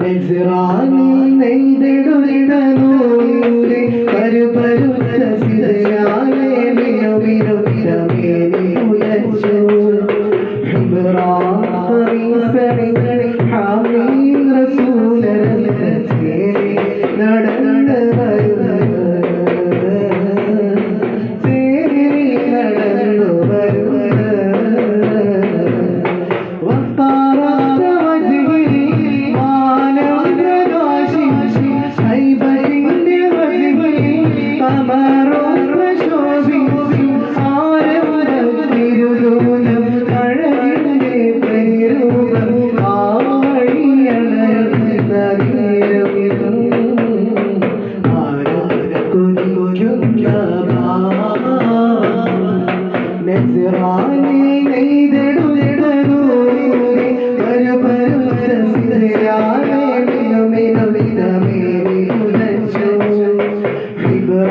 നെയ്സിറാനി നെയ്തെടുവിടനൂരെ പരു പരു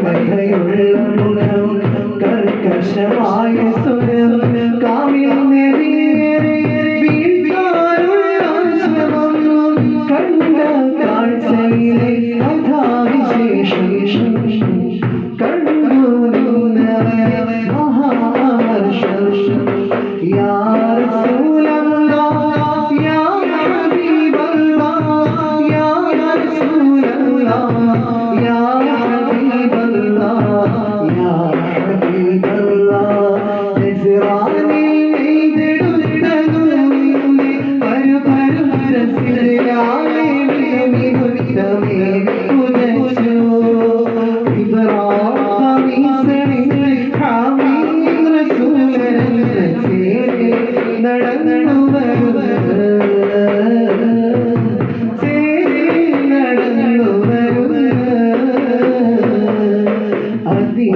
കഥയുള്ള മുഖം കർക്കശമായ സ്വരം يا حبيب الله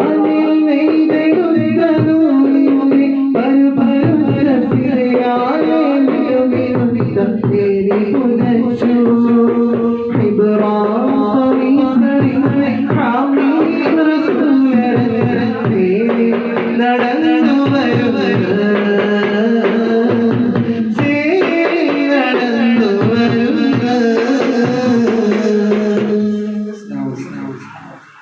on